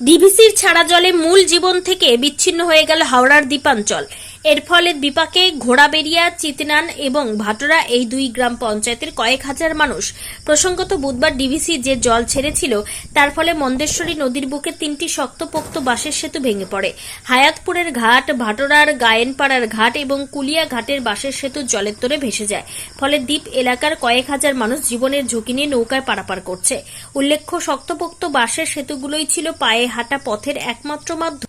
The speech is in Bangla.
ডিভিসির ছাড়া জলে মূল জীবন থেকে বিচ্ছিন্ন হয়ে গেল হাওড়ার দ্বীপাঞ্চল এর ফলে বিপাকে ঘোড়াবেড়িয়া, চিতনান এবং ভাটোরা এই দুই গ্রাম পঞ্চায়েতের কয়েক হাজার মানুষ। প্রসঙ্গত বুধবার ডিভিসি যে জল ছেড়েছিল, তার ফলে মন্দেশ্বরী নদীর বুকে তিনটি শক্তপোক্ত বাঁশের সেতু ভেঙে পড়ে। হায়াতপুরের ঘাট, ভাটোরার গায়েনপাড়ার ঘাট এবং কুলিয়া ঘাটের বাঁশের সেতু জলের তোরে ভেসে যায়। ফলে দ্বীপ এলাকার কয়েক হাজার মানুষ জীবনের ঝুঁকি নিয়ে নৌকায় পারাপার করছে। উল্লেখ্য, শক্তপোক্ত বাঁশের সেতুগুলোই ছিল পায়ে হাঁটা পথের একমাত্র মাধ্যম।